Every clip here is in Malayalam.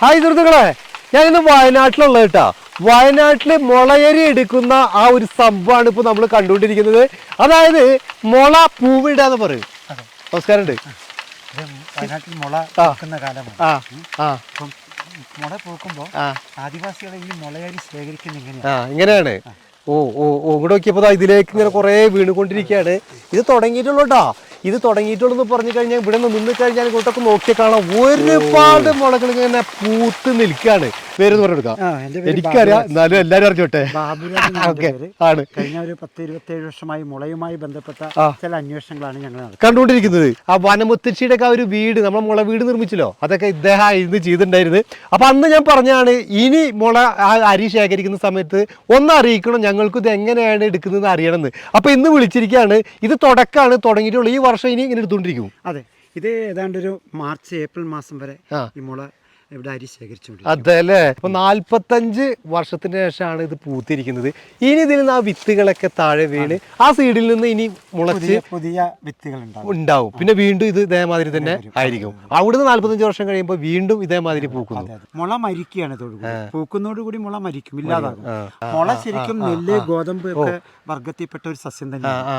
ഹായ് സുഹൃത്തുക്കളെ ഞാൻ ഇന്ന് വയനാട്ടിലുള്ള കേട്ടാ. വയനാട്ടിൽ മുളയരി എടുക്കുന്ന ആ ഒരു സംഭവമാണ് ഇപ്പൊ നമ്മൾ കണ്ടുകൊണ്ടിരിക്കുന്നത്. അതായത് മുള പൂവിടാന്ന് പറയും. നമസ്കാരം ഉണ്ട് വയനാട്ടിൽ മുള. പൂക്കുന്ന കാലമാണ്. അപ്പം മുള പൂക്കുമ്പോൾ ആദിവാസികളെ ഈ മുളയരി ശേഖരിക്കുന്ന എങ്ങനെയാണ് ആ ഇങ്ങനെയാണ്. ഓ ഓ ഓ ഇങ്ങോട്ട് നോക്കിയപ്പോ ഇതിലേക്ക് ഇങ്ങനെ കുറേ വീണുകൊണ്ടിരിക്കുകയാണ്. ഇത് തുടങ്ങിയിട്ടുള്ളൂ കേട്ടോ. ഇത് തുടങ്ങിയിട്ടുള്ളത് പറഞ്ഞു കഴിഞ്ഞാൽ ഇവിടെ നിന്ന് നിന്ന് കഴിഞ്ഞാൽ ഇങ്ങോട്ടൊക്കെ നോക്കിയാൽ കാണാം. ഒരുപാട് മുളകൾ ഇങ്ങനെ പൂത്ത് നിൽക്കുകയാണ്. പേരെന്ന് പറഞ്ഞെടുക്കാം പേര് എനിക്കറിയാം എന്നാലും എല്ലാരും അറിഞ്ഞോട്ടെ? പേര്. ആണ്. കഴിഞ്ഞ ഒരു പത്ത് ഇരുപത്തേഴ് വർഷമായി മുളയുമായി ബന്ധപ്പെട്ട ചില അന്വേഷണങ്ങളാണ് ഞങ്ങൾ കണ്ടുകൊണ്ടിരിക്കുന്നത്. ആ വനമുത്തശ്ശിയുടെ ഒക്കെ ഒരു വീട് നമ്മൾ മുള വീട് നിർമ്മിച്ചല്ലോ? അതൊക്കെ ഇദ്ദേഹം ഇരുന്ന് ചെയ്തിട്ടുണ്ടായിരുന്നു. അപ്പൊ അന്ന് ഞാൻ പറഞ്ഞാണ് ഇനി മുള ആ അരി ശേഖരിക്കുന്ന സമയത്ത് ഒന്ന് അറിയിക്കണം ഞങ്ങൾക്ക് ഇത് എങ്ങനെയാണ് എടുക്കുന്നത് അറിയണമെന്ന്. അപ്പൊ ഇന്ന് വിളിച്ചിരിക്കുകയാണ് ഇത് തുടക്കമാണ് തുടങ്ങിയിട്ടുള്ളൂ. ഈ വർഷം ഇനി ഇങ്ങനെ എടുത്തുകൊണ്ടിരിക്കും. അതെ ഇത് ഏതാണ്ട് ഒരു മാർച്ച് ഏപ്രിൽ മാസം വരെ ഈ മുള ഇവിടെ അരി ശേഖരിച്ചുകൊണ്ട് അതെ അല്ലേ ഇപ്പൊ നാല്പത്തഞ്ച് വർഷത്തിന് ശേഷമാണ് ഇത് പൂത്തിരിക്കുന്നത്. ഇനി ഇതിൽ നിന്ന് ആ വിത്തുകളൊക്കെ താഴെ വീണ് ആ സീഡിൽ നിന്ന് ഇനി മുളച്ച് പുതിയ വിത്തുകൾ ഉണ്ടാവും. പിന്നെ വീണ്ടും ഇത് ഇതേമാതിരി തന്നെ ആയിരിക്കും. അവിടുന്ന് നാല്പത്തഞ്ച് വർഷം കഴിയുമ്പോൾ വീണ്ടും ഇതേമാതിരി പൂക്കുന്നു. മുള മരിക്കുകയാണ് പൂക്കുന്നതോടുകൂടി മുള മരിക്കും ഇല്ലാതാകും. മുള ശരിക്കും നെല്ല് ഗോതമ്പ് ഒക്കെ വർഗത്തിൽപ്പെട്ട ഒരു സസ്യം തന്നെയാണ്.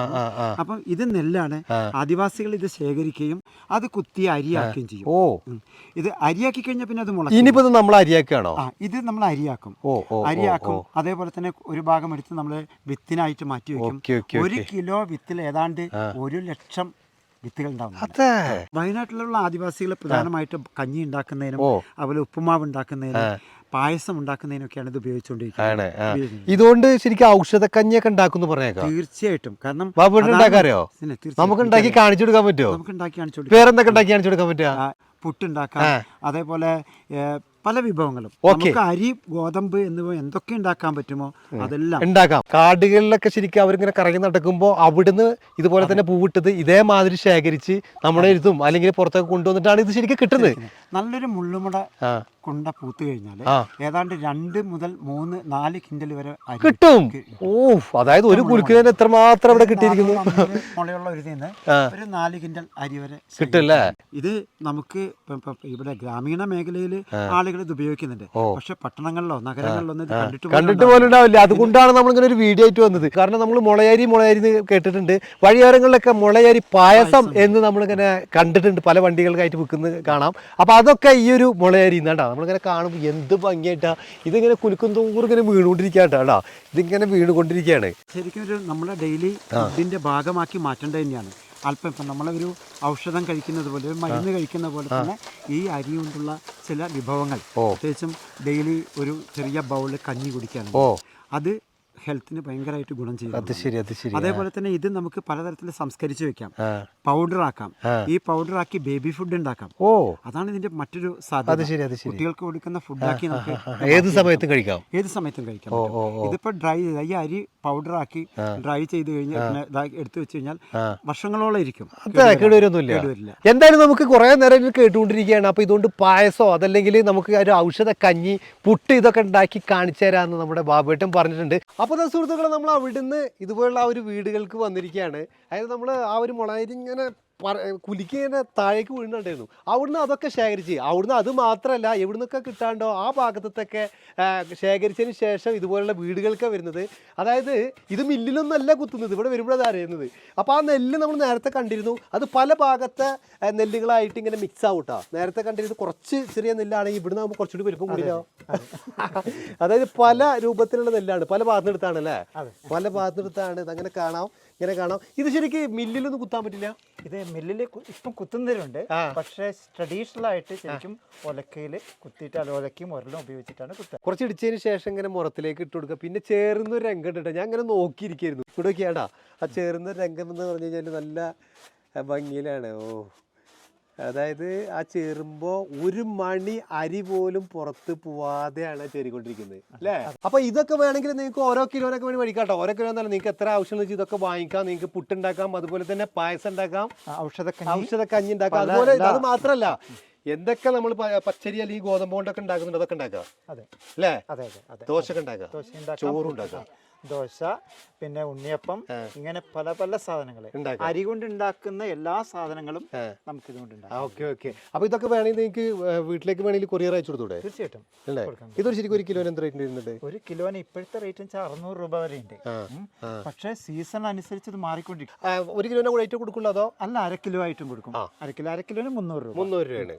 അപ്പം ഇത് നെല്ലാണ് ആദിവാസികൾ ഇത് ശേഖരിക്കുകയും അത് കുത്തി അരിയാക്കുകയും ചെയ്യും. ഓ. ഇത് അരിയാക്കി കഴിഞ്ഞാൽ പിന്നെ അത് ഇനിയിപ്പോ ഇത് നമ്മൾ അരിയാക്കുകയാണോ? ആ ഇത് നമ്മൾ അരിയാക്കും. ഓ ഓ അരിയാക്കും. അതേപോലെ തന്നെ ഒരു ഭാഗം എടുത്ത് നമ്മൾ വിത്തിനായിട്ട് മാറ്റി വെക്കും ഓക്കെ ഓക്കെ ഒരു കിലോ വിത്തിൽ ഏതാണ്ട് ഒരു ലക്ഷം വിത്തുകൾ ഉണ്ടാവും. അതെ. വയനാട്ടിലുള്ള ആദിവാസികൾ പ്രധാനമായിട്ടും കഞ്ഞി ഉണ്ടാക്കുന്നതിനും ഓ. അതുപോലെ ഉപ്പുമാവ് ഉണ്ടാക്കുന്നതിനും പായസം ഉണ്ടാക്കുന്നതിനൊക്കെയാണ് ഇത് ഉപയോഗിച്ചുകൊണ്ടിരിക്കുന്നത്. ആണ് ആ. ഇതുകൊണ്ട് ശരിക്കും ഔഷധ ഔഷധക്കഞ്ഞിയൊക്കെ ഉണ്ടാക്കുന്നു പറഞ്ഞേക്കാം. തീർച്ചയായിട്ടും. കാരണം ബാബു അതാണ് ഉണ്ടാക്കാറിയോ പിന്നെ തീർച്ചയായും നമുക്ക് ഉണ്ടാക്കി കാണിച്ചു കൊടുക്കാൻ പറ്റുമോ? നമുക്ക് ഉണ്ടാക്കി കാണിച്ചു കൊടുക്കാം. വേറെന്തൊക്കെ ഉണ്ടാക്കി കാണിച്ചു കൊടുക്കാൻ പറ്റുക? ആ, പുട്ടുണ്ടാക്കാം. അതേപോലെ പല വിഭവങ്ങളും. ഓക്കേ. നമുക്ക് അരി ഗോതമ്പ് എന്നിവ എന്തൊക്കെ ഉണ്ടാക്കാൻ പറ്റുമോ അതെല്ലാം. ഉണ്ടാക്കാം. കാടുകളിലൊക്കെ ശരിക്കും അവരിങ്ങനെ കറങ്ങി നടക്കുമ്പോൾ അവിടുന്ന് ഇതുപോലെ തന്നെ പൂവിട്ടത് ഇതേമാതിരി ശേഖരിച്ച് നമ്മുടെ ഇതും അല്ലെങ്കിൽ പുറത്തൊക്കെ കൊണ്ടുവന്നിട്ടാണ് ഇത് ശരിക്കും കിട്ടുന്നത്. നല്ലൊരു മുള്ളുമുട കൊണ്ട പൂത്ത് കഴിഞ്ഞാൽ. ഏതാണ്ട് രണ്ട് മുതൽ മൂന്ന് നാല് കിൻഡൽ വരെ കിട്ടും. ഓ അതായത് ഒരു കുലുക്കിന് എത്രമാത്രം ഇവിടെ കിട്ടിയിരിക്കുന്നു? മുളയുള്ള ഒരു ഒരു നാല് കിൻഡൽ അരി വരെ കിട്ടില്ലേ ഇത് നമുക്ക് ഇവിടെ ഗ്രാമീണ മേഖലയിൽ ആളുകൾ ഇത് ഉപയോഗിക്കുന്നുണ്ട്. പക്ഷെ പട്ടണങ്ങളിലോ നഗരങ്ങളിലോ കണ്ടിട്ട് പോലും കണ്ടിട്ട് പോലും ഉണ്ടാവില്ല അതുകൊണ്ടാണ് നമ്മൾ ഇങ്ങനെ ഒരു വീഡിയോ ആയിട്ട് വന്നത്. കാരണം നമ്മൾ മുളയരി മുളയരി കേട്ടിട്ടുണ്ട്. വഴിയോരങ്ങളിലൊക്കെ മുളയരി പായസം. എന്ന് നമ്മളിങ്ങനെ കണ്ടിട്ടുണ്ട്. പല വണ്ടികൾക്കായിട്ട് വിൽക്കുന്നത് കാണാം. അപ്പൊ അതൊക്കെ ഈ ഒരു മുളയരി എന്നാണ്ടാ? നമ്മളിങ്ങനെ കാണുമ്പോൾ എന്ത് ഭംഗിയായിട്ടാ. ഇതിങ്ങനെ കുലുക്കും തോറും ഇങ്ങനെ വീണുകൊണ്ടിരിക്കാട്ടാ കേട്ടോ. ഇതിങ്ങനെ വീണുകൊണ്ടിരിക്കുകയാണ്. ശരിക്കും ഒരു നമ്മുടെ ഡെയിലി ഇതിന്റെ ഭാഗമാക്കി മാറ്റേണ്ടത് തന്നെയാണ്. അല്പം ഇപ്പം നമ്മളൊരു ഔഷധം കഴിക്കുന്നത് പോലെ ഒരു മരുന്ന് കഴിക്കുന്ന പോലെ തന്നെ ഈ അരി കൊണ്ടുള്ള ചില വിഭവങ്ങൾ. പ്രത്യേകിച്ചും ഡെയിലി ഒരു ചെറിയ ബൗളിൽ കഞ്ഞി കുടിക്കാനുണ്ട് ഓ. അത് ഹെൽത്തിന് ഭയങ്കരമായിട്ട് ഗുണം ചെയ്യും അത് ശരി അത് ശരി. അതേപോലെ തന്നെ ഇത് നമുക്ക് പലതരത്തിൽ സംസ്കരിച്ച് വെക്കാം. പൗഡർ ആക്കാം. ഈ പൗഡർ ആക്കി ബേബി ഫുഡ് ഉണ്ടാക്കാം. ഓ. അതാണ് ഇതിന്റെ മറ്റൊരു സാധ്യത. കുട്ടികൾക്ക് കൊടുക്കുന്ന ഫുഡാക്കി നമുക്ക് ഏത് സമയത്തും കഴിക്കാം. ഏത് സമയത്തും കഴിക്കാം. ഇതിപ്പോ ഡ്രൈ ഈ അരി പൗഡർ ആക്കി ഡ്രൈ ചെയ്ത് കഴിഞ്ഞാൽ എടുത്തു വെച്ച് കഴിഞ്ഞാൽ വർഷങ്ങളോളം ഇരിക്കും. കേടുവരില്ല. എന്തായാലും നമുക്ക് കുറെ നേരം കേട്ടുകൊണ്ടിരിക്കുകയാണ്. അപ്പൊ ഇതുകൊണ്ട് പായസോ അതല്ലെങ്കിൽ നമുക്ക് ഒരു ഔഷധ കഞ്ഞി പുട്ട് ഇതൊക്കെ ഉണ്ടാക്കി കാണിച്ചു തരാമെന്ന് നമ്മുടെ ബാബുവേട്ടൻ പറഞ്ഞിട്ടുണ്ട്. അപ്പോൾ സുഹൃത്തുക്കളെ നമ്മൾ അവിടുന്ന് ഇതുപോലുള്ള ആ ഒരു വീടുകൾക്ക് വന്നിരിക്കുകയാണ്. അതായത് നമ്മൾ ആ ഒരു മുളകരി ഇങ്ങനെ പറ- കുലുക്കി ഇങ്ങനെ താഴേക്ക് വീഴുന്നുണ്ടായിരുന്നു. അവിടുന്ന് അതൊക്കെ ശേഖരിച്ച്. അവിടുന്ന് അത് മാത്രമല്ല എവിടുന്നൊക്കെ കിട്ടാണ്ടോ ആ ഭാഗത്തൊക്കെ ശേഖരിച്ചതിന് ശേഷം ഇതുപോലുള്ള വീടുകൾക്ക് വരുന്നത്. അതായത് ഇത് മില്ലിലൊന്നല്ല കുത്തുന്നത് ഇവിടെ വരുമ്പോഴത് അറിയുന്നത് അപ്പോൾ ആ നെല്ല് നമ്മൾ നേരത്തെ കണ്ടിരുന്നു. അത് പല ഭാഗത്തെ നെല്ലുകളായിട്ട് ഇങ്ങനെ മിക്സ് ആവും കേട്ടോ നേരത്തെ കണ്ടിരുന്നത് കുറച്ച് ചെറിയ നെല്ലാണെങ്കിൽ ഇവിടുന്ന് ആകുമ്പോൾ കുറച്ചുകൂടി വലുപ്പം കൂടിയോ അതായത് പല രൂപത്തിലുള്ള നെല്ലാണ്. പല ഭാഗത്തെടുത്താണ് അല്ലേ? പല ഭാഗത്തെടുത്താണ് അങ്ങനെ കാണാം ഇങ്ങനെ കാണാം. ഇത് ശരിക്കും മില്ലിലൊന്നും കുത്താൻ പറ്റില്ല? ഇത് മില്ലിൽ ഇപ്പം കുത്തുന്നവരുണ്ട്. പക്ഷേ ട്രഡീഷണൽ ആയിട്ട് ശരിക്കും ഒലക്കയിൽ കുത്തിയിട്ട് അല്ല ഒലക്കയും ഉരലും ഉപയോഗിച്ചിട്ടാണ് കുത്തുക. കുറച്ച് ഇടിച്ചതിന് ശേഷം ഇങ്ങനെ മുറത്തിലേക്ക് ഇട്ട് കൊടുക്കുക. പിന്നെ ചേർന്ന ഒരു രംഗം ഇട്ടോ ട്ടോ. ഞാൻ ഇങ്ങനെ നോക്കിയിരിക്കായിരുന്നു. ഇവിടെ നോക്കിയാടാ ആ ചേർന്ന രംഗം എന്ന് പറഞ്ഞു കഴിഞ്ഞാൽ നല്ല ഭംഗിയിലാണ്. ഓ. അതായത് ആ ചേറുമ്പോ ഒരു മണി അരി പോലും പുറത്ത് പോവാതെയാണ് ചേരിക്കൊണ്ടിരിക്കുന്നത് അല്ലേ? അപ്പൊ ഇതൊക്കെ വേണമെങ്കിൽ നിങ്ങൾക്ക് ഓരോ കിലോനൊക്കെ വേണ്ടി മേടിക്കാട്ടോ ഓരോ കിലോ എന്നല്ല നിങ്ങൾക്ക് എത്ര ആവശ്യം വെച്ച് ഇതൊക്കെ വാങ്ങിക്കാം. നിങ്ങൾക്ക് പുട്ടുണ്ടാക്കാം അതുപോലെ തന്നെ പായസം ഉണ്ടാക്കാം. ഔഷധക്കഞ്ഞി ഔഷധ കഞ്ഞി. ഉണ്ടാക്കാം. അതുപോലെ അത് മാത്രല്ല എന്തൊക്കെ നമ്മൾ പച്ചരി അല്ലെങ്കിൽ ഗോതമ്പ് കൊണ്ടൊക്കെ ഉണ്ടാക്കുന്നുണ്ട് അതൊക്കെ ഉണ്ടാക്കാം അല്ലേ? ദോശ ഒക്കെ ഉണ്ടാക്കാം ദോശ ദോശ പിന്നെ ഉണ്ണിയപ്പം ഇങ്ങനെ പല പല സാധനങ്ങൾ അരി കൊണ്ട് ഉണ്ടാക്കുന്ന എല്ലാ സാധനങ്ങളും നമുക്ക് ഇതുകൊണ്ട് ഓക്കെ ഓക്കെ. അപ്പൊ ഇതൊക്കെ വേണമെങ്കിൽ നിങ്ങൾക്ക് വീട്ടിലേക്ക് വേണമെങ്കിൽ കൊറിയർ അയച്ചു കൊടുത്തൂടെ? തീർച്ചയായിട്ടും. ഇതൊരു ശരിക്കും ഒരു കിലോന് എന്ത് റേറ്റ് വരുന്നുണ്ട്? ഒരു കിലോന് ഇപ്പോഴത്തെ റേറ്റ് വെച്ചാൽ അറുന്നൂറ് രൂപ വരെ ഉണ്ട്. പക്ഷെ സീസൺ അനുസരിച്ച് ഇത് മാറിക്കൊണ്ടിരിക്കും. ഒരു കിലോനെ റേറ്റ് കൊടുക്കുള്ളൂ അതോ? അല്ല അര കിലോ ആയിട്ടും കൊടുക്കും. അര കിലോ അര കിലോന് മുന്നൂറ് രൂപ. മുന്നൂറ് രൂപയാണ്.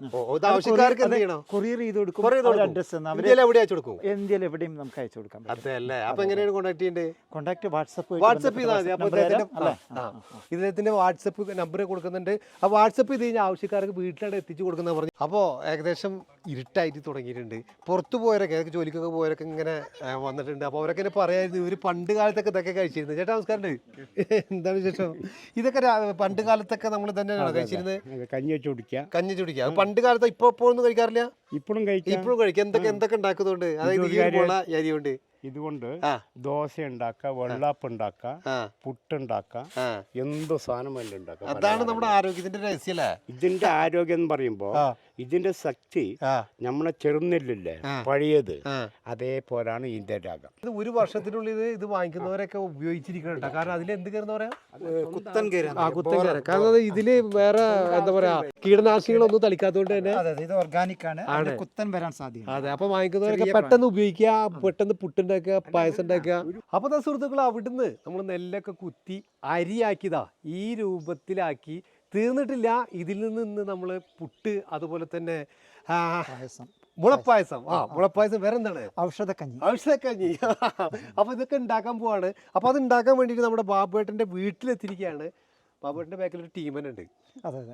കൊറിയർ ചെയ്ത് കൊടുക്കും. അഡ്രസ് ഇന്ത്യയിൽ എവിടെയും നമുക്ക് അയച്ചു കൊടുക്കാം അതെ അല്ലേ? അപ്പൊ എങ്ങനെയാണ് കോൺടാക്ട് ചെയ്യേണ്ടത് കോൺടാക്ട് വാട്സപ്പ് വാട്സപ്പ് ചെയ്താൽ മതി. അപ്പോൾ ഇദ്ദേഹത്തിന്റെ വാട്സപ്പ് നമ്പർ കൊടുക്കുന്നുണ്ട്. ആ വാട്സപ്പ് ചെയ്ത് കഴിഞ്ഞാൽ ആവശ്യക്കാർക്ക് വീട്ടിലാണ് എത്തിച്ചു കൊടുക്കുന്ന പറഞ്ഞു. അപ്പോൾ ഏകദേശം ഇരുട്ടായിട്ട് തുടങ്ങിയിട്ടുണ്ട്. പുറത്തു പോയവരൊക്കെ ഏതൊക്കെ ജോലിക്കൊക്കെ പോയവരൊക്കെ ഇങ്ങനെ വന്നിട്ടുണ്ട്. അപ്പോൾ അവരൊക്കെ പറയായിരുന്നു ഇവർ പണ്ട് കാലത്തൊക്കെ ഇതൊക്കെ കഴിച്ചിരുന്നു. ചേട്ടാ നമസ്കാരം എന്താണ് വിശേഷം? ഇതൊക്കെ പണ്ട് കാലത്തൊക്കെ നമ്മൾ തന്നെയാണോ കഴിച്ചിരുന്നത്? കഞ്ഞി വെച്ച് കുടിക്കുക. കഞ്ഞി അത് പണ്ട് കാലത്ത് ഇപ്പൊ ഇപ്പോഴൊന്നും കഴിക്കാറില്ല? ഇപ്പോഴും കഴിക്കും. ഇപ്പോഴും കഴിക്കുക എന്തൊക്കെ എന്തൊക്കെ ഉണ്ടാക്കുന്നുണ്ട്? അതായത് ഈ മുള ഈ അരി കൊണ്ട് ഇതുകൊണ്ട് ദോശ ഉണ്ടാക്കുക വെള്ളാപ്പ് ഉണ്ടാക്കുക പുട്ട് പുട്ടുണ്ടാക്കുക എന്ത് സാധനം വേണ്ടി ഉണ്ടാക്കാം. അതാണ് നമ്മുടെ ആരോഗ്യത്തിന്റെ രഹസ്യല്ലേ ഇതിന്റെ ആരോഗ്യം എന്ന് പറയുമ്പോ. ഇതിന്റെ ശക്തി നമ്മളെ ചെറുനെല്ലില്ലേ. പഴയത്. അതേപോലാണ് ഇതിന്റെ രാഗം. ഇത് ഒരു വർഷത്തിനുള്ളിൽ ഇത് വാങ്ങിക്കുന്നവരൊക്കെ ഉപയോഗിച്ചിരിക്കണം കാരണം അതിൽ എന്ത് കയറുന്ന പറയാ? കുത്തൻ കയറി ആ കുത്തൻ കയറ കാരണം ഇതിൽ വേറെ എന്താ പറയാ കീടനാശിനികളൊന്നും തളിക്കാത്തതുകൊണ്ട് തന്നെ ഇത് ഓർഗാനിക് ആണ്. കുത്തൻ വരാൻ സാധ്യത അതെ അപ്പൊ വാങ്ങിക്കുന്നവരൊക്കെ പെട്ടെന്ന് ഉപയോഗിക്കുക പെട്ടെന്ന് പുട്ടുണ്ടാക്കുക പായസം ഉണ്ടാക്കുക. അപ്പൊ സുഹൃത്തുക്കൾ അവിടുന്ന് നമ്മൾ നെല്ലൊക്കെ കുത്തി അരിയാക്കിയതാ. ഈ രൂപത്തിലാക്കി തീർന്നിട്ടില്ല. ഇതിൽ നിന്ന് നമ്മൾ പുട്ട് അതുപോലെ തന്നെ പായസം. മുളപ്പായസം. ആ മുളപ്പായസം വേറെ എന്താണ് ഔഷധക്കഞ്ഞി. ഔഷധക്കഞ്ഞി. അപ്പൊ ഇതൊക്കെ ഉണ്ടാക്കാൻ പോവാണ്. അപ്പോൾ അത് ഉണ്ടാക്കാൻ വേണ്ടിയിട്ട് നമ്മുടെ ബാബുവേട്ടന്റെ വീട്ടിലെത്തിയിരിക്കുകയാണ് ബാബുവേട്ടന്റെ ബാക്കിൽ ഒരു ടീം തന്നെ ഉണ്ട്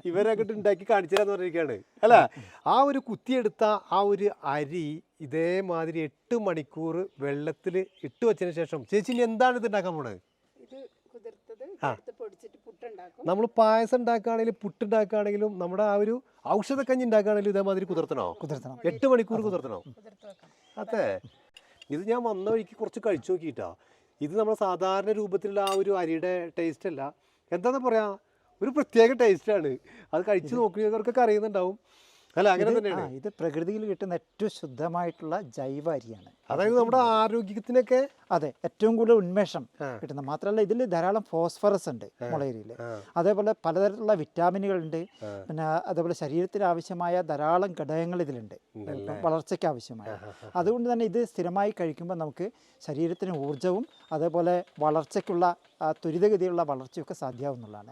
ഇവരൊക്കെ ഉണ്ടാക്കി കാണിച്ചു തരാന്ന് പറഞ്ഞിരിക്കുകയാണ് അല്ല? ആ ഒരു കുത്തിയെടുത്ത ആ ഒരു അരി ഇതേമാതിരി എട്ട് മണിക്കൂർ വെള്ളത്തിൽ ഇട്ട് വെച്ചതിന് ശേഷം ചേച്ചി ഇനി എന്താണ് ഇത് ഉണ്ടാക്കാൻ പോണത്? നമ്മൾ പായസം ഉണ്ടാക്കുകയാണെങ്കിലും പുട്ടുണ്ടാക്കുകയാണെങ്കിലും നമ്മുടെ ആ ഒരു ഔഷധക്കഞ്ഞി ഉണ്ടാക്കുകയാണെങ്കിലും ഇതേമാതിരി കുതിർത്തണോ? കുതിർത്തണം. എട്ട് മണിക്കൂർ കുതിർത്തണോ? അതെ. ഇത് ഞാൻ വന്ന വഴിക്ക് കുറച്ച് കഴിച്ചു നോക്കിയിട്ടാ. ഇത് നമ്മുടെ സാധാരണ രൂപത്തിലുള്ള ആ ഒരു അരിയുടെ ടേസ്റ്റ് അല്ല. എന്താന്ന് പറയാ? ഒരു പ്രത്യേക ടേസ്റ്റാണ് അത് കഴിച്ചു നോക്കിയവർക്കൊക്കെ അറിയുന്നുണ്ടാവും. അല്ല അങ്ങനെ തന്നെയാണ്. ഇത് പ്രകൃതിയിൽ കിട്ടുന്ന ഏറ്റവും ശുദ്ധമായിട്ടുള്ള ജൈവ അരിയാണ്. അതായത് നമ്മുടെ ആരോഗ്യത്തിനൊക്കെ അതെ ഏറ്റവും കൂടുതൽ ഉന്മേഷം. കിട്ടുന്നത് മാത്രമല്ല ഇതിൽ ധാരാളം ഫോസ്ഫറസ് ഉണ്ട് മുളകരിയിൽ അതേപോലെ പലതരത്തിലുള്ള വിറ്റാമിനുകൾ ഉണ്ട് പിന്നെ അതേപോലെ ശരീരത്തിന് ആവശ്യമായ ധാരാളം ഘടകങ്ങൾ ഇതിലുണ്ട്. വളർച്ചയ്ക്ക് ആവശ്യമായ. അതുകൊണ്ട് തന്നെ ഇത് സ്ഥിരമായി കഴിക്കുമ്പോൾ നമുക്ക് ശരീരത്തിന് ഊർജവും അതേപോലെ വളർച്ചയ്ക്കുള്ള ത്വരിതഗതിയിലുള്ള വളർച്ചയൊക്കെ സാധ്യമാവുന്നതാണ്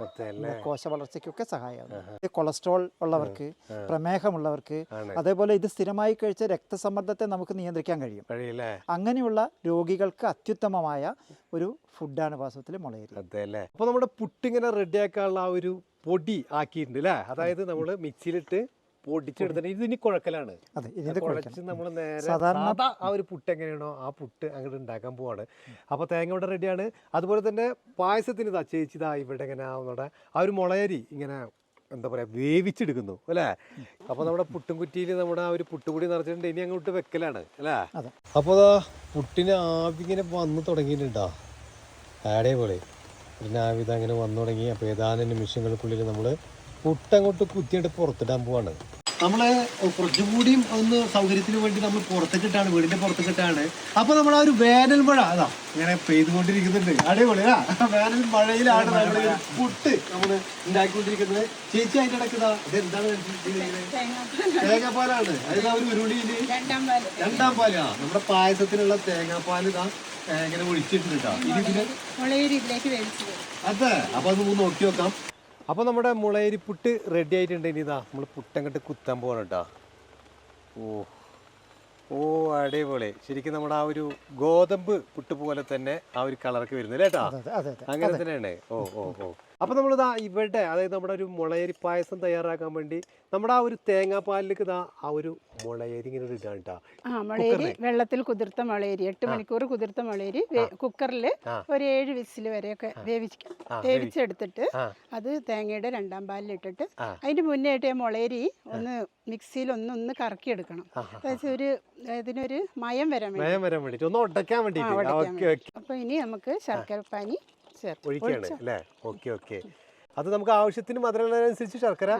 കോശ വളർച്ചയ്ക്കൊക്കെ സഹായമാകുന്നു കൊളസ്ട്രോൾ ഉള്ളവർക്ക് പ്രമേഹമുള്ളവർക്ക്. അതേപോലെ ഇത് സ്ഥിരമായി കഴിച്ച രക്തസമ്മർദ്ദത്തെ നമുക്ക് നിയന്ത്രിക്കാൻ കഴിയും. അങ്ങനെയുള്ള രോഗികൾക്ക് അത്യുത്തമമായ ഒരു ഫുഡാണ് വാസ്തവത്തിൽ മുളയരി. അതെ അല്ലേ അപ്പോൾ നമ്മുടെ പുട്ടിങ്ങനെ റെഡിയാക്കാനുള്ള ആ ഒരു പൊടി ആക്കിയിട്ടുണ്ട് അല്ലേ അതായത് നമ്മൾ മിക്സിയിലിട്ട് പൊടിച്ചെടുത്തിട്ട് ഇത് കുഴക്കലാണ്. അതെ ഇതിന്റെ കുഴച്ച് നമ്മൾ നേരെ സാധാരണ- ആ ഒരു പുട്ട് എങ്ങനെയാണോ ആ പുട്ട് അങ്ങോട്ട് ഉണ്ടാക്കാൻ പോവാണ്. അപ്പോൾ തേങ്ങ ഇവിടെ റെഡിയാണ് അതുപോലെ തന്നെ പായസത്തിന് ചേച്ചിതാ ചേച്ചി ഇവിടെ ഇങ്ങനെ നമ്മുടെ ആ ഒരു മുളയരി ഇങ്ങനെ എന്താ പറയുക വേവിച്ചെടുക്കുന്നു അല്ലേ? അപ്പോൾ നമ്മുടെ പുട്ടും കുറ്റിയിൽ നമ്മുടെ ആ ഒരു പുട്ടുപൊടി നിറച്ചിട്ടുണ്ട് ഇനി അങ്ങോട്ട് വെക്കലാണ് അല്ലേ. അപ്പോൾ അതാ പുട്ടിന് ആവിങ്ങനെ വന്ന് തുടങ്ങിയിട്ടുണ്ടോ അതേപോലെ പിന്നെ ആവി ഇതാ അങ്ങനെ വന്നു തുടങ്ങി. അപ്പോൾ ഏതാനും നിമിഷങ്ങൾക്കുള്ളിൽ നമ്മൾ പുട്ടങ്ങോട്ട് കുത്തിയിട്ട് പുറത്തിടാൻ പോവാണ്. നമ്മൾ കുറച്ചും കൂടിയും ഒന്ന് സൗകര്യത്തിന് വേണ്ടി നമ്മൾ പുറത്തേക്കിട്ടാണ് വീടിന്റെ പുറത്തേക്കിട്ടാണ്. അപ്പൊ നമ്മൾ ആ ഒരു വേനൽ മഴ അതാ ഇങ്ങനെ പെയ്തുകൊണ്ടിരിക്കുന്നുണ്ട്. അടിപൊളി ആ വേനൽ മഴയിലാണ് നമ്മൾ പുട്ട് നമ്മൾ ഉണ്ടാക്കിക്കൊണ്ടിരിക്കുന്നത്. ചേച്ചി അതിന്റെ ഇടയ്ക്കതാ അതെന്താണ് ഇതെന്താണ് തേങ്ങാപ്പാലാണ്. അതായത് ആ ഒരു ഉരുളിയിൽ രണ്ടാം പാലാ. നമ്മുടെ പായസത്തിനുള്ള തേങ്ങാപ്പാൽ ഇതാ ഇങ്ങനെ ഒഴിച്ചിട്ടുണ്ട് കേട്ടോ. അതെ അപ്പൊ അത് നോക്കി നോക്കാം. അപ്പൊ നമ്മുടെ മുളയരി പുട്ട് റെഡി ആയിട്ടുണ്ട്. ഇനി ഇതാ നമ്മൾ പുട്ടങ്ങട്ട് കുത്താൻ പോകണം കേട്ടോ ഓ ഓ അടിപൊളി. ശരിക്കും നമ്മുടെ ആ ഒരു ഗോതമ്പ് പുട്ട് പോലെ തന്നെ ആ ഒരു കളറൊക്കെ വരുന്നില്ല കേട്ടോ അങ്ങനെ തന്നെയാണ്. ഓ ഓ ഓ. അപ്പൊ ഇതാ ഇവിടെ അതായത് നമ്മുടെ ഒരു മുളയരി പായസം തയ്യാറാക്കാൻ വേണ്ടി നമ്മുടെ ആ ഒരു തേങ്ങാപ്പാലിലേക്ക് ഇതാ ആ ഒരു മുളയരി ഇങ്ങനെ ഇടാണ് കേട്ടോ ആ മുളയരി വെള്ളത്തിൽ കുതിർത്ത മുളയരി എട്ട് മണിക്കൂർ കുതിർത്ത മുളയരി കുക്കറിൽ ഒരു ഏഴ് വിസിൽ വരെയൊക്കെ വേവിക്കാം ആ, വേവിച്ചെടുത്തിട്ട് അത് തേങ്ങയുടെ രണ്ടാം പാലിലിട്ടിട്ട് ഇട്ടിട്ട് അതിന്റെ മുന്നേ ആയിട്ട് മുളയരി ഒന്ന് മിക്സിയിൽ ഒന്ന് ഒന്ന് കറക്കിയെടുക്കണം. അതായത് ഒരു ഇതിനൊരു മയം വരാൻ വേണ്ടി. മയം വരാൻ വേണ്ടി ഒന്ന് ഉടക്കാൻ വേണ്ടി. അപ്പോൾ ഇനി നമുക്ക് ശർക്കര പാനി ഒഴിക്കുകയാണ് അല്ലേ? Okay okay. അത് നമുക്ക് ആവശ്യത്തിന് മധുരമുള്ളതിനനുസരിച്ച് ശർക്കര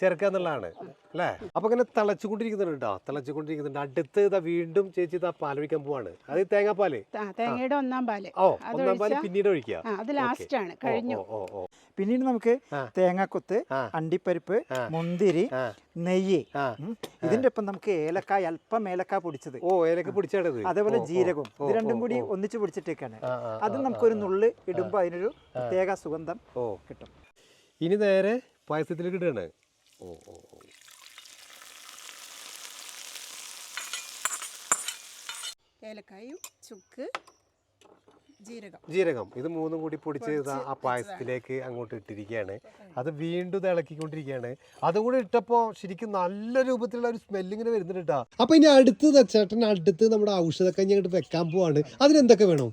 ചേർക്കുക എന്നുള്ളതാണ് അല്ലേ? അപ്പൊ ഇങ്ങനെ തിളച്ചുകൊണ്ടിരിക്കുന്നുണ്ട് കേട്ടോ തിളച്ചുകൊണ്ടിരിക്കുന്നുണ്ട്. അടുത്ത് ഇതാ വീണ്ടും ചേച്ചി ഇതാ പാലൊഴിക്കാൻ പോവാണ്. അത് തേങ്ങാപ്പാൽ? ആ, തേങ്ങയുടെ ഒന്നാം പാൽ. ഓ അത് ഒന്നാം പാൽ പിന്നീട് ഒഴിക്കുക. ആ അത് ലാസ്റ്റ് ആണ് കഴിഞ്ഞു. ഓ ഓ ഓ. പിന്നീട് നമുക്ക്. തേങ്ങാക്കൊത്ത് അണ്ടിപ്പരിപ്പ് മുന്തിരി നെയ്യ് ഇതിന്റെ ഒപ്പം നമുക്ക് ഏലക്കായ അല്പം ഏലക്ക പൊടിച്ചത്. ഓ ഏലക്ക പൊടിച്ചത് അതേപോലെ ജീരകം ഇത് രണ്ടും കൂടി ഒന്നിച്ച് പൊടിച്ചിട്ടേക്കാണ്. അത് നമുക്കൊരു നുള്ള് ഇടുമ്പോൾ അതിനൊരു പ്രത്യേക സുഗന്ധം ഓ. കിട്ടും. ഇനി നേരെ പായസത്തിലേക്ക് ഇടുകയാണ്. ഓ ഓ ഓ ഏലക്കായും ചുക്ക് ജീരകം. ജീരകം. ഇത് മൂന്നും കൂടി പൊടിച്ച് ആ പായസത്തിലേക്ക് അങ്ങോട്ട് ഇട്ടിരിക്കുകയാണ്. അത് വീണ്ടും ഇളക്കിക്കൊണ്ടിരിക്കുകയാണ്. അതും കൂടി ഇട്ടപ്പോൾ ശരിക്കും നല്ല രൂപത്തിലുള്ള ഒരു സ്മെല്ല് ഇങ്ങനെ വരുന്നുണ്ട് കേട്ടോ. അപ്പൊ ഇനി അടുത്ത് ചേട്ടൻ അടുത്ത് നമ്മുടെ ഔഷധക്കഞ്ഞി അങ്ങോട്ട് വെക്കാൻ പോവാണ്. അതിനെന്തൊക്കെ വേണം?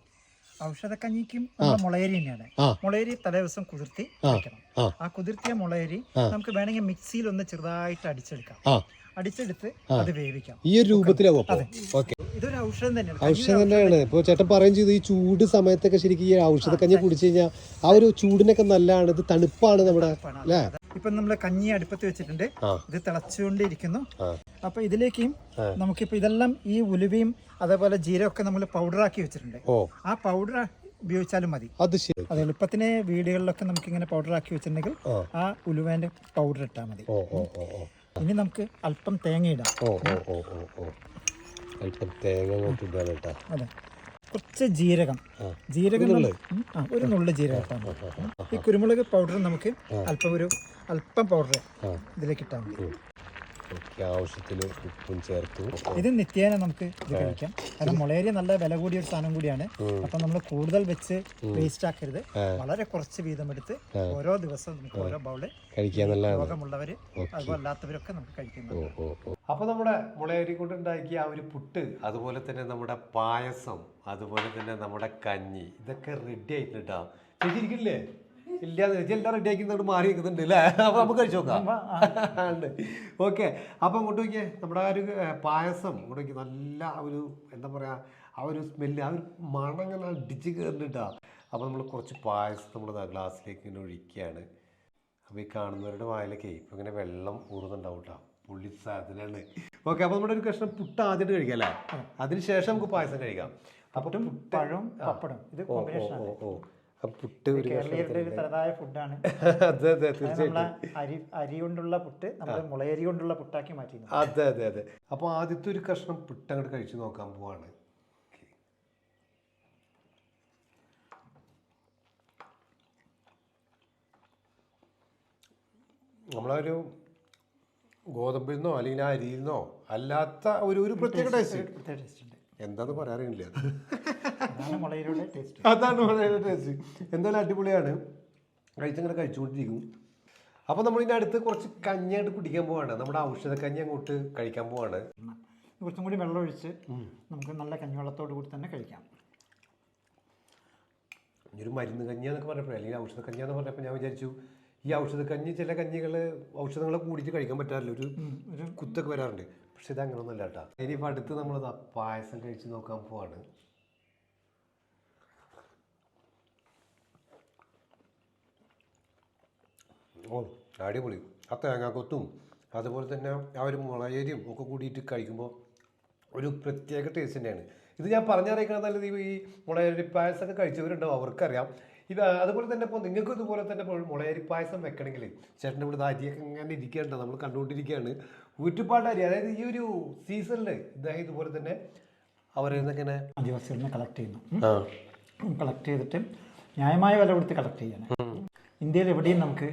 ഔഷധക്കഞ്ഞിക്കും മുളയരി തന്നെയാണ്. മുളയരി തലേദിവസം കുതിർത്തി. വെക്കണം ആ. കുതിർത്തിയ മുളയരി നമുക്ക് വേണമെങ്കിൽ മിക്സിയിൽ ഒന്ന് ചെറുതായിട്ട് അടിച്ചെടുക്കാം. അടിച്ചെടുത്ത് അത് വേവിക്കാം. ഈ ഒരു രൂപത്തിലാവും ഇതൊരു ഔഷധം തന്നെയാണ്. ഔഷധം തന്നെയാണ്. ഇപ്പോൾ ചേട്ടൻ പറയും ചെയ്തു ഈ ചൂട് സമയത്തൊക്കെ ശരിക്കും ഈ ഔഷധക്കഞ്ഞി കുടിച്ചു കഴിഞ്ഞാൽ ആ ഒരു ചൂടിനൊക്കെ നല്ലതാണ്. ഇത് തണുപ്പാണ് നമ്മുടെ അല്ലേ? ഇപ്പൊ നമ്മൾ കഞ്ഞി അടുപ്പത്ത് വെച്ചിട്ടുണ്ട്. ഇത് തിളച്ചുകൊണ്ടിരിക്കുന്നു. അപ്പൊ ഇതിലേക്കും. നമുക്കിപ്പോ ഇതെല്ലാം ഈ ഉലുവയും അതേപോലെ ജീരകമൊക്കെ നമ്മൾ പൗഡറാക്കി വെച്ചിട്ടുണ്ട്. ആ പൗഡർ ഉപയോഗിച്ചാലും മതി. അത് ശരി. അത് എളുപ്പത്തിന് വീടുകളിലൊക്കെ നമുക്ക് ഇങ്ങനെ പൗഡർ ആക്കി വെച്ചിട്ടുണ്ടെങ്കിൽ ആ. ഉലുവേന്റെ പൗഡർ ഇട്ടാൽ മതി. ഇനി നമുക്ക് അല്പം തേങ്ങ ഇടാം. അല്പം തേങ്ങ അതെ. കുറച്ച് ജീരകം. ജീരകം ആ, ഒരു നുള്ള് ജീരകം. ഈ കുരുമുളക് പൗഡർ നമുക്ക് അല്പം ഒരു അല്പം പൗഡർ ഇതിലേക്ക് ഇട്ടാൽ മതി. ഓക്കെ ആവശ്യത്തിന് ഉപ്പും ചേർത്തു. ഇത് നിത്യേന നമുക്ക് ഇത് കഴിക്കാം. കാരണം മുളേരി നല്ല വില കൂടിയ ഒരു സാധനം കൂടിയാണ്. അപ്പൊ നമ്മൾ കൂടുതൽ വെച്ച് വേസ്റ്റ് ആക്കരുത്. വളരെ കുറച്ച് വീതം എടുത്ത് ഓരോ ദിവസവും നമുക്ക് ഓരോ ബൗൾ കഴിക്കാൻ നല്ല രോഗമുള്ളവര് അതുപോലെ അല്ലാത്തവരൊക്കെ നമുക്ക് കഴിക്കുന്നത്. അപ്പൊ നമ്മുടെ മുളയരി കൊണ്ട് ഉണ്ടാക്കിയ ആ ഒരു പുട്ട് അതുപോലെ തന്നെ നമ്മുടെ പായസം അതുപോലെ തന്നെ നമ്മുടെ കഞ്ഞി ഇതൊക്കെ റെഡി ആയിട്ടുണ്ട് കേട്ടോ ചേച്ചി ഇരിക്കില്ലേ? ഇല്ല എല്ലാം റെഡി ആക്കി മാറി നിൽക്കുന്നുണ്ട് അല്ലേ? അപ്പൊ നമുക്ക് കഴിച്ചു നോക്കാം. ഉണ്ട്. ഓക്കെ അപ്പൊ അങ്ങോട്ട് നോക്കിയേ നമ്മുടെ ആ ഒരു പായസം അങ്ങോട്ട് നോക്കി നല്ല ഒരു എന്താ പറയാ ആ ഒരു സ്മെല്ല് ആ ഒരു മണം ഇങ്ങനെ അടിച്ച് കയറുന്നുണ്ടാ അപ്പൊ നമ്മൾ കുറച്ച് പായസം നമ്മൾ ഗ്ലാസ്സിലേക്ക് ഇങ്ങനെ ഒഴിക്കുകയാണ്. അപ്പോൾ ഈ കാണുന്നവരുടെ വായിലൊക്കെ ഇപ്പം ഇങ്ങനെ വെള്ളം ഊറുന്നുണ്ടാവും കേട്ടോ. പുള്ളി സാധനമാണ് ഓക്കെ അപ്പോൾ നമ്മുടെ ഒരു കഷ്ണം പുട്ട് ആദ്യമായിട്ട് കഴിക്കാം അല്ലേ? അതിനുശേഷം നമുക്ക് പായസം കഴിക്കാം. അപ്പം പഴം പപ്പടം. ഇത് ഓ ഓ കോമ്പിനേഷൻ ഓ ഓ. പുട്ട് ഒരു തനതായ ഫുഡാണ് അതെ അതെ തീർച്ചയായിട്ടും. അരി അരി കൊണ്ടുള്ള പുട്ട് നമ്മൾ മുളയരി കൊണ്ടുള്ള പുട്ടാക്കി മാറ്റി അതെ അതെ അതെ. അപ്പോൾ ആദ്യത്തെ ഒരു കഷ്ണം പുട്ട് അങ്ങോട്ട് കഴിച്ചു നോക്കാൻ പോവാണ്. നമ്മളൊരു ഗോതമ്പിൽ നിന്നോ അല്ലെങ്കിൽ ആ അരിയിൽ നിന്നോ അല്ലാത്ത ഒരു ഒരു പ്രത്യേക ടേസ്റ്റ് എന്താന്ന് പറയാറില്ല അതാണ് മുളയുടെ ടേസ്റ്റ് എന്തായാലും അടിപൊളിയാണ്. കഴിച്ചങ്ങനെ കഴിച്ചുകൊണ്ടിരിക്കും അപ്പോൾ നമ്മൾ ഇതിന്റെ അടുത്ത് കുറച്ച് കഞ്ഞിയായിട്ട് കുടിക്കാൻ പോവാണ്. നമ്മുടെ ഔഷധ കഞ്ഞി അങ്ങോട്ട് കഴിക്കാൻ പോവാണ്. കുറച്ചും കൂടി വെള്ളം ഒഴിച്ച് നമുക്ക് നല്ല കഞ്ഞിവെള്ളത്തോട് കൂടി തന്നെ കഴിക്കാം. ഒരു മരുന്ന് കഞ്ഞി എന്നൊക്കെ പറഞ്ഞപ്പോൾ അല്ലെങ്കിൽ ഔഷധ കഞ്ഞി എന്ന് പറഞ്ഞപ്പോൾ ഞാൻ വിചാരിച്ചു ഈ ഔഷധ കഞ്ഞി ചില കഞ്ഞികൾ ഔഷധങ്ങളെ കൂടിയിട്ട് കഴിക്കാൻ പറ്റാറില്ല. ഒരു ഒരു കുത്തൊക്കെ വരാറുണ്ട്. പക്ഷെ ഇത് അങ്ങനെയൊന്നുമല്ല കേട്ടോ. ഇനിയിപ്പോൾ അടുത്ത് നമ്മൾ പായസം കഴിച്ച് നോക്കാൻ പോവാണ്. ഓ അടിപൊളി. ആ തേങ്ങാക്കൊത്തും അതുപോലെ തന്നെ ആ ഒരു മുളകരിയും ഒക്കെ കൂടിയിട്ട് കഴിക്കുമ്പോൾ ഒരു പ്രത്യേക ടേസ്റ്റ് തന്നെയാണ്. ഇത് ഞാൻ പറഞ്ഞറിയിക്കണം നല്ലത് ഈ മുളയരി പായസമൊക്കെ കഴിച്ചവരുണ്ടാവും അവർക്കറിയാം. ഇത് അതുപോലെ തന്നെ ഇപ്പോൾ നിങ്ങൾക്ക് ഇതുപോലെ തന്നെ മുളകരി പായസം വെക്കണമെങ്കിൽ ചേട്ടന്റെ ഇവിടെ അരിയൊക്കെ ഇങ്ങനെ ഇരിക്കേണ്ട നമ്മൾ കണ്ടുകൊണ്ടിരിക്കുകയാണ്. ഒരുപാട് അതായത് ഈ ഒരു സീസണിൽ ഇതായത് ഇതുപോലെ തന്നെ അവരിങ്ങനെ ആദിവാസികളിൽ നിന്ന് കളക്ട് ചെയ്യുന്നു. കളക്ട് ചെയ്തിട്ട് ന്യായമായ വില കൊടുത്ത് കളക്ട് ചെയ്യണം ഇന്ത്യയിൽ എവിടെയും നമുക്ക്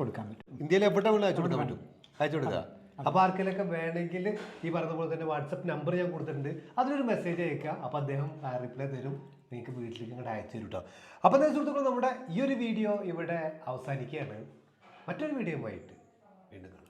കൊടുക്കാൻ പറ്റും. ഇന്ത്യയിൽ എവിടെ അയച്ചു കൊടുക്കാൻ പറ്റും. അയച്ചു കൊടുക്കുക അപ്പോൾ ആർക്കെങ്കിലൊക്കെ വേണമെങ്കിൽ ഈ പറഞ്ഞ പോലെ തന്നെ വാട്സപ്പ് നമ്പർ ഞാൻ കൊടുത്തിട്ടുണ്ട്. അതിലൊരു മെസ്സേജ് അയക്കുക അപ്പോൾ അദ്ദേഹം റിപ്ലൈ തരും. നിങ്ങൾക്ക് വീട്ടിലേക്ക് ഇങ്ങോട്ട് അയച്ചു തരും കേട്ടോ അപ്പോൾ എന്താ സുഹൃത്തുക്കൾ നമ്മുടെ ഈ ഒരു വീഡിയോ ഇവിടെ അവസാനിക്കുകയാണ്. മറ്റൊരു വീഡിയോയുമായിട്ട് വീണ്ടും കാണാം.